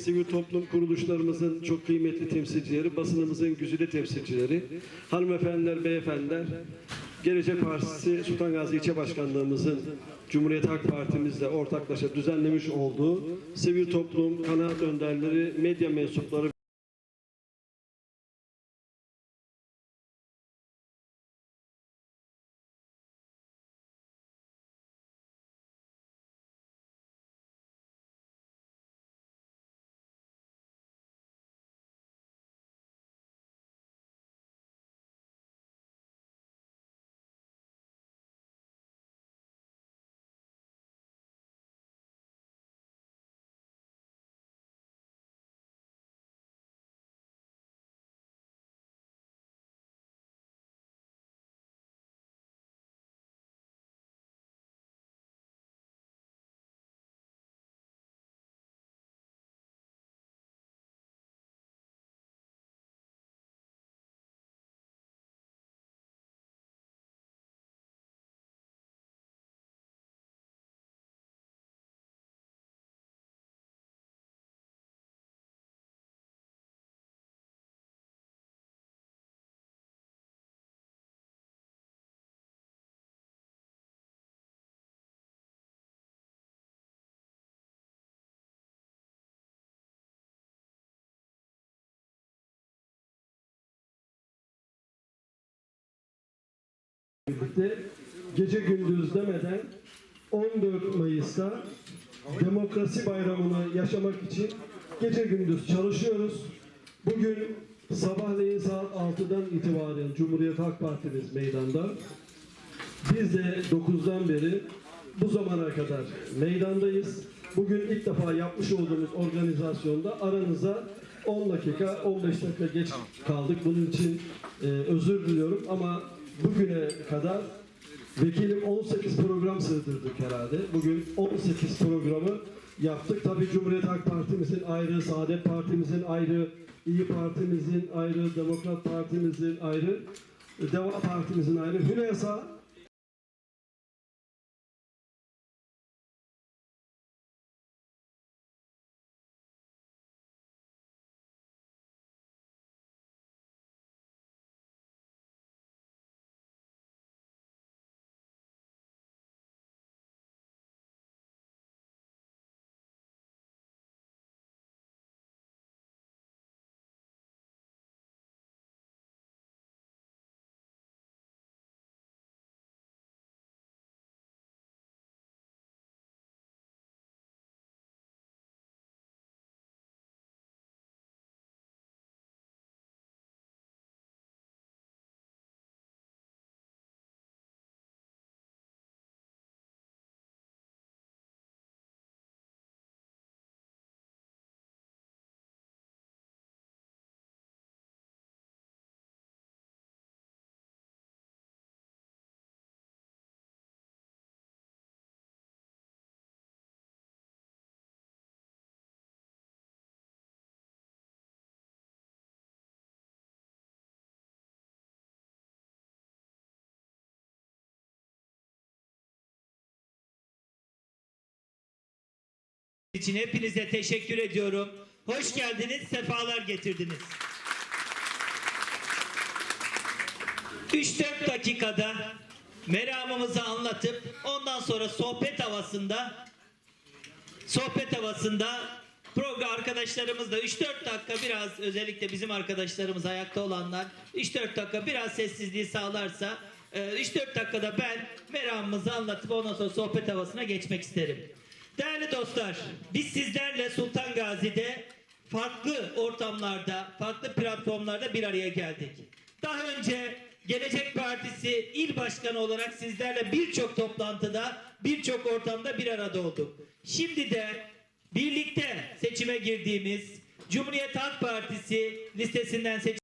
Sivil toplum kuruluşlarımızın çok kıymetli temsilcileri, basınımızın güzide temsilcileri, hanımefendiler, beyefendiler, Gelecek Partisi Sultan Gazi İlçe Başkanlığımızın Cumhuriyet Halk Partimizle ortaklaşa düzenlemiş olduğu sivil toplum, kanaat önderleri, medya mensupları birlikte gece gündüz demeden 14 Mayıs'ta demokrasi bayramını yaşamak için gece gündüz çalışıyoruz. Bugün sabahleyin saat 6'dan itibaren Cumhuriyet Halk Partimiz meydanda. Biz de 9'dan beri bu zamana kadar meydandayız. Bugün ilk defa yapmış olduğumuz organizasyonda aranıza 10 dakika, 15 dakika geç kaldık. Bunun için e, özür diliyorum ama bugüne kadar vekilim 18 program sığdırdık herhalde. Bugün 18 programı yaptık. Tabii Cumhuriyet Halk Partimizin ayrı, Saadet Partimizin ayrı, İyi Partimizin ayrı, Demokrat Partimizin ayrı, Deva Partimizin ayrı, Hülasa için hepinize teşekkür ediyorum. Hoş geldiniz, sefalar getirdiniz. 3-4 dakikada meramımızı anlatıp ondan sonra sohbet havasında sohbet havasında program arkadaşlarımız da 3-4 dakika biraz özellikle bizim arkadaşlarımız ayakta olanlar 3-4 dakika biraz sessizliği sağlarsa e, 3-4 dakikada ben meramımızı anlatıp ondan sonra sohbet havasına geçmek isterim. Değerli dostlar, biz sizlerle Sultan Gazi'de farklı ortamlarda, farklı platformlarda bir araya geldik. Daha önce Gelecek Partisi il başkanı olarak sizlerle birçok toplantıda, birçok ortamda bir arada olduk. Şimdi de birlikte seçime girdiğimiz, Cumhuriyet Halk Partisi listesinden seçilen